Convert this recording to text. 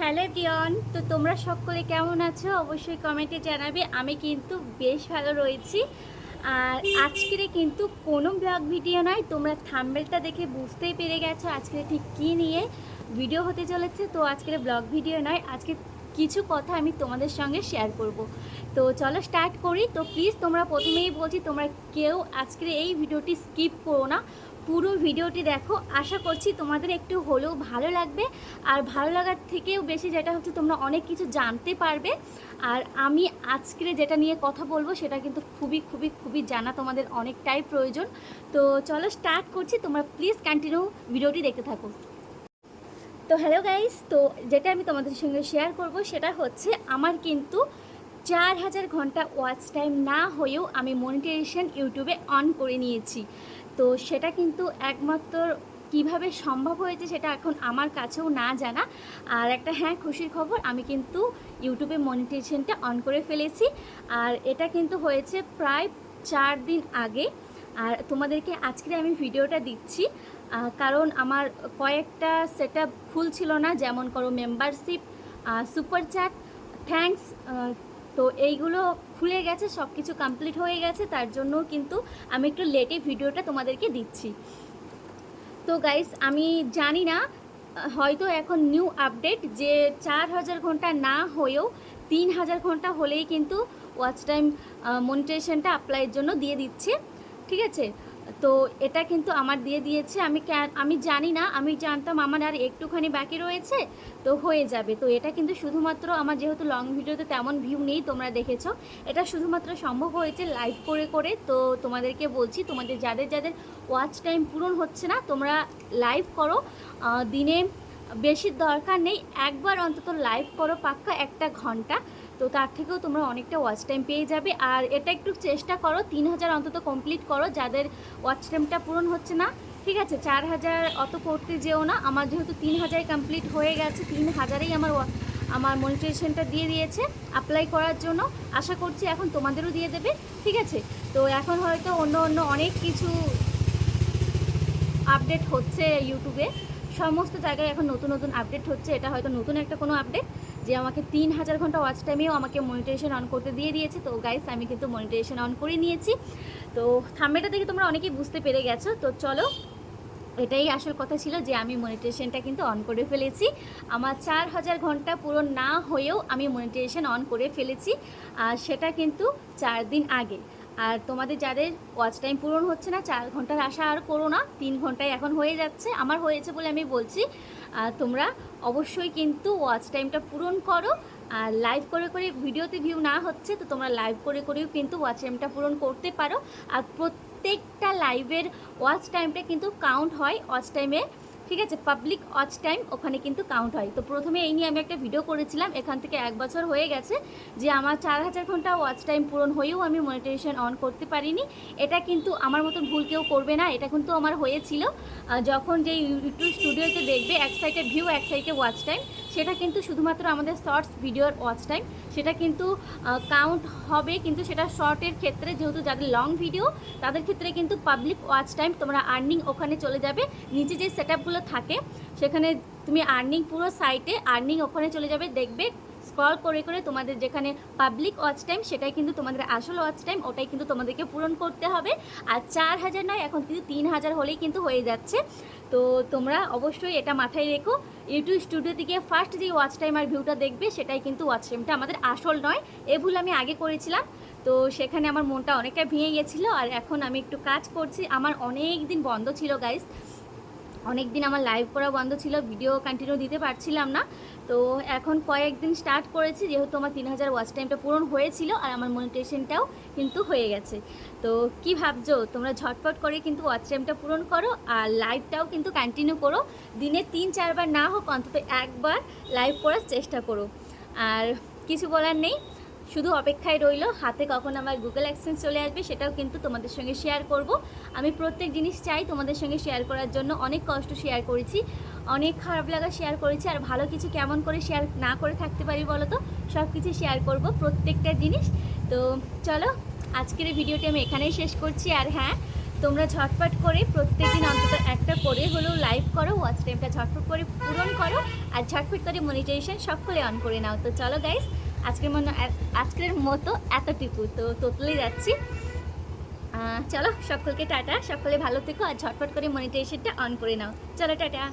Hello Dion, তো তোমরা সকলে কেমন আছো? অবশ্যই কমেন্টে জানাবে। আমি কিন্তু বেশ ভালো রয়েছি। আর আজকের কিন্তু কোনো ব্লগ ভিডিও নয়। তোমরা থাম্বেলটা দেখে বুঝতেই পেরে গেছো আজকে ঠিক কী নিয়ে ভিডিও হতে চলেছে। তো আজকের ব্লগ ভিডিও নয়। আজকে কিছু কথা আমি তোমাদের সঙ্গে শেয়ার করব। তো চলো স্টার্ট করি। তো প্লিজ তোমরা প্রথমেই বলছি, তোমরা কেউ আজকের এই ভিডিওটি স্কিপ করো না। পুরো ভিডিওটি দেখো। আশা করছি তোমাদের একটু হলেও ভালো লাগবে। আর ভালো লাগার থেকেও বেশি যেটা হচ্ছে তোমরা অনেক কিছু জানতে পারবে। আর আমি আজকের যেটা নিয়ে কথা বলব সেটা কিন্তু খুবই খুবই খুবই জানা তোমাদের অনেকটাই প্রয়োজন। তো চলো স্টার্ট করছি। তোমরা প্লিজ কন্টিনিউ ভিডিওটি দেখতে থাকো। তো হ্যালো গাইস তো যেটা আমি তোমাদের সঙ্গে শেয়ার করব সেটা হচ্ছে আমার কিন্তু চার হাজার ঘণ্টা ওয়াচ টাইম না হয়েও আমি মনিটাইজেশন ইউটিউবে অন করে নিয়েছি। তো সেটা কিন্তু একমাত্র কীভাবে সম্ভব হয়েছে সেটা এখন আমার কাছেও না জানা। আর একটা হ্যাঁ খুশির খবর, আমি কিন্তু ইউটিউবে মনিটাইজেশনটা অন করে ফেলেছি। আর এটা কিন্তু হয়েছে প্রায় চার দিন আগে। আর তোমাদেরকে আজকে আমি ভিডিওটা দিচ্ছি। কারণ আমার কয়েকটা সেট আপ ফুল ছিল না, যেমন করো মেম্বারশিপ সুপার চ্যাট থ্যাঙ্কস তো এইগুলো খুলে গেছে সব কিছু কমপ্লিট হয়ে গেছে, তার জন্য কিন্তু আমি একটু লেটে ভিডিওটা তোমাদেরকে দিচ্ছি। তো গাইস আমি জানি না, হয়তো এখন নিউ আপডেট যে চার হাজার ঘণ্টা না হয়েও তিন হাজার ঘণ্টা হলেই কিন্তু ওয়াচ টাইম মনিটাইজেশনটা অ্যাপ্লাইয়ের জন্য দিয়ে দিচ্ছে। ঠিক আছে? তো এটা কিন্তু আমার দিয়ে দিয়েছে। আমি আমি জানি না, আমি জানতাম আমার আর একটুখানি বাকি রয়েছে, তো হয়ে যাবে। তো এটা কিন্তু শুধুমাত্র আমার যেহেতু লং ভিডিওতে তেমন ভিউ নেই, তোমরা দেখেছ। এটা শুধুমাত্র সম্ভব হয়েছে লাইভ করে করে। তো তোমাদেরকে বলছি, তোমাদের যাদের যাদের ওয়াচ টাইম পূরণ হচ্ছে না, তোমরা লাইভ করো। দিনে বেশি দরকার নেই, একবার অন্তত লাইভ করো পাক্কা একটা ঘণ্টা। তো তার থেকেও তোমরা অনেকটা ওয়াচ টাইম পেয়ে যাবে। আর এটা একটু চেষ্টা করো, তিন হাজার অন্তত কমপ্লিট করো। যাদের ওয়াচ টাইমটা পূরণ হচ্ছে না, ঠিক আছে? চার হাজার অত করতে যেও না। আমার যেহেতু তিন হাজার কমপ্লিট হয়ে গেছে, তিন হাজারেই আমার আমার মনিটাইজেশনটা দিয়ে দিয়েছে অ্যাপ্লাই করার জন্য। আশা করছি এখন তোমাদেরও দিয়ে দেবে, ঠিক আছে? তো এখন হয়তো অন্য অন্য অনেক কিছু আপডেট হচ্ছে ইউটিউবে সমস্ত জায়গায় এখন নতুন নতুন আপডেট হচ্ছে। এটা হয়তো নতুন একটা কোনো আপডেট যে আমাকে তিন হাজার ঘণ্টা ওয়াচ টাইমেও আমাকে মনিটাইজেশন অন করতে দিয়ে দিয়েছে। তো গাইস আমি কিন্তু মনিটাইজেশন অন করে নিয়েছি। তো থাম্বেটা দেখে তোমরা অনেকেই বুঝতে পেরে গেছো। তো চলো, এটাই আসল কথা ছিল যে আমি মনিটাইজেশনটা কিন্তু অন করে ফেলেছি। আমার চার হাজার ঘণ্টা পূরণ না হয়েও আমি মনিটাইজেশন অন করে ফেলেছি। আর সেটা কিন্তু চার দিন আগে। আর তোমাদের যাদের ওয়াচ টাইম পূরণ হচ্ছে না, চার ঘণ্টার আশা আর করো না, তিন ঘন্টায় এখন হয়ে যাচ্ছে। আমার হয়েছে বলে আমি বলছি। আর তোমরা অবশ্যই কিন্তু ওয়াচ টাইমটা পূরণ করো। আর লাইভ করে করে ভিডিওতে ভিউ না হচ্ছে, তো তোমরা লাইভ করে করেও কিন্তু ওয়াচ টাইমটা পূরণ করতে পারো। আর প্রত্যেকটা লাইভের ওয়াচ টাইমটা কিন্তু কাউন্ট হয় ওয়াচ টাইমে ঠিক আছে? পাবলিক ওয়াচ টাইম ওখানে কিন্তু কাউন্ট হয়। তো প্রথমে এই নিয়ে আমি একটা ভিডিও করেছিলাম, এখান থেকে এক বছর হয়ে গেছে যে আমার চার হাজার ঘণ্টা ওয়াচ টাইম পূরণ হয়েও আমি মনিটাইজেশন অন করতে পারিনি। এটা কিন্তু আমার মতন ভুল কেউ করবে না, এটা কিন্তু আমার হয়েছিল। যখন যে ইউটিউব স্টুডিওতে দেখবে, এক সাইডে ভিউ এক সাইডে ওয়াচ টাইম সেটা কিন্তু শুধুমাত্র আমাদের শর্টস ভিডিওর ওয়াচ টাইম সেটা কিন্তু কাউন্ট হবে, কিন্তু সেটা শর্টের ক্ষেত্রে যেহেতু যাদের লং ভিডিও তাদের ক্ষেত্রে কিন্তু পাবলিক ওয়াচ টাইম তোমরা আর্নিং ওখানে চলে যাবে। নিচে যে সেট থাকে, সেখানে তুমি আর্নিং পুরো সাইটে আর্নিং ওখানে চলে যাবে, দেখবে স্ক্রল করে করে তোমাদের যেখানে পাবলিক ওয়াচ টাইম সেটাই কিন্তু তোমাদের আসল ওয়াচ টাইম ওটাই কিন্তু তোমাদেরকে পূরণ করতে হবে। আর চার হাজার নয়, এখন কিন্তু তিন হাজার হলেই কিন্তু হয়ে যাচ্ছে। তো তোমরা অবশ্যই এটা মাথায় রেখো। ইউটিউব স্টুডিও থেকে ফার্স্ট যে ওয়াচ টাইম আর ভিউটা দেখবে, সেটাই কিন্তু ওয়াচ টাইমটা আমাদের আসল নয়। এ ভুল আমি আগে করেছিলাম। তো সেখানে আমার মনটা অনেকটা ভেঙে গেছিল। আর এখন আমি একটু কাজ করছি। আমার অনেক দিন বন্ধ ছিল গাইস অনেক দিন আমার লাইভ করা বন্ধ ছিল। ভিডিও কন্টিনিউ দিতে পারছিলাম না। তো এখন কয়েকদিন স্টার্ট করেছি, যেহেতু আমার তিন হাজার ওয়াচ টাইমটা পূরণ হয়েছিল আর আমার মনিটেশনটাও কিন্তু হয়ে গেছে। তো কি ভাবছ? তোমরা ঝটপট করে কিন্তু ওয়াচ টাইমটা পূরণ করো আর লাইভটাও কিন্তু কন্টিনিউ করো। দিনে তিন, চারবার না হোক, অন্তত একবার লাইভ করার চেষ্টা করো। আর কিছু বলার নেই শুধু অপেক্ষায় রইল, হাতে কখন আমার গুগল অ্যাক্সেন্স চলে আসবে সেটাও কিন্তু তোমাদের সঙ্গে শেয়ার করব। আমি প্রত্যেক জিনিস চাই তোমাদের সঙ্গে শেয়ার করার জন্য, অনেক কষ্ট শেয়ার করেছি, অনেক খারাপ লাগা শেয়ার করেছি, আর ভালো কিছু কেমন করে শেয়ার না করে থাকতে পারি বলো তো সব কিছু শেয়ার করব প্রত্যেকটা জিনিস। তো চলো, আজকের ভিডিওটি আমি এখানেই শেষ করছি, আর হ্যাঁ তোমরা ঝটপট করে প্রত্যেকদিন অন্তত একটা করে হলেও লাইভ করো ওয়াচ টাইমটা ঝটপট করে পূরণ করো, আর ঝটপট করে মনিটাইজেশন সকলে অন করে নাও। তো চলো গাইস আজকের মনে আজকের মতো এতটুকু। তো তোতলে যাচ্ছি। চলো সকলকে টাটা। সকলে ভালো থেকো আর ঝটফট করে মনিটাইজেশনটা অন করে নাও। চলো, টাটা।